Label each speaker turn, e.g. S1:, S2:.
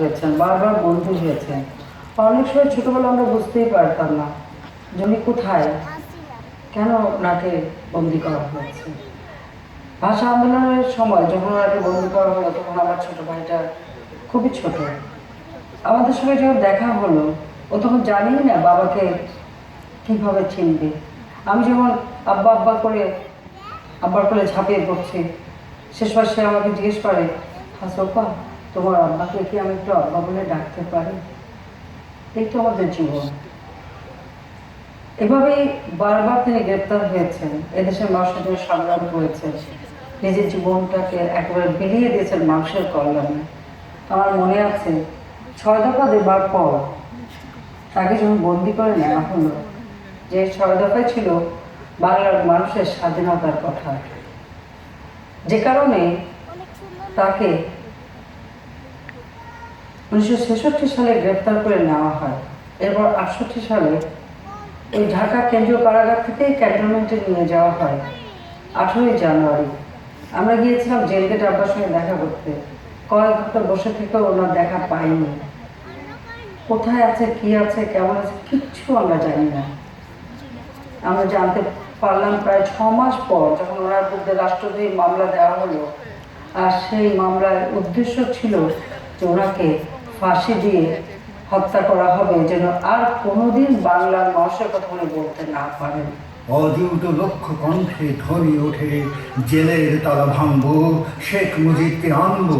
S1: হয়েছেন, বারবার বন্দী হয়েছেন। অনেক সময় ছোটোবেলা আমরা বুঝতেই পারতাম না উনি কোথায়, কেন ওনাকে বন্দি করা হয়েছে। ভাষা আন্দোলনের সময় যখন ওনাকে বন্দি করা হলো, তখন আমার ছোট ভাইটা খুবই ছোট। আমাদের সঙ্গে যখন দেখা হলো, ও তখন জানি না বাবাকে কীভাবে চিনবে। আমি যখন আব্বা আব্বা করে, আব্বার করে ঝাঁপিয়ে পড়ছি, শেষবার সে আমাকে জিজ্ঞেস করে হাসপা তোমার আব্বাকে কি আমি একটু আব্বা বলে ডাকতে পারি? এই তো আমাদের জীবন এভাবেই বারবার তিনি গ্রেপ্তার হয়েছেন। এদেশের মানুষের জন্য সংগ্রাম করেছেন নিজের জীবনটাকে একেবারে বিলিয়ে দিয়েছেন মানুষের কল্যাণে। আমার মনে আছে, ছয় দফা দেবার পর তাকে যখন বন্দি করে নেওয়া হলো, যে ছয় দফায় ছিল বাংলার মানুষের স্বাধীনতার কথা। যে কারণে তাকে উনিশশো ছেষট্টি সালে গ্রেপ্তার করে নেওয়া হয়। এরপর আটষট্টি সালে ওই ঢাকা কেন্দ্রীয় কারাগার থেকেই ক্যান্টনমেন্টে নিয়ে যাওয়া হয়। আঠেরোই জানুয়ারি, আমরা গিয়েছিলাম জেল গেটে আব্বার সঙ্গে দেখা করতে। কয়েক ঘণ্টা বসে থেকেও ওনার দেখা পাইনি। কোথায় আছে, কি আছে, কেমন আছে, কিচ্ছু আমরা জানি না। আমরা জানতে পারলাম প্রায় ছ মাস পর যখন ওনার বিরুদ্ধে রাষ্ট্রদ্রোহী মামলা দেওয়া হলো, আর সেই মামলার উদ্দেশ্য ছিল যে ওনাকে ফাঁসি দিয়ে হত্যা করা হবে যেন আর কোনোদিন বাংলার মানুষের কথা উনি বলতে না পারেন।
S2: অদ্যুত লক্ষ কণ্ঠে ধ্বনি ওঠে জেলের তারা ভাঙব শেখ মুজিবকে আনব।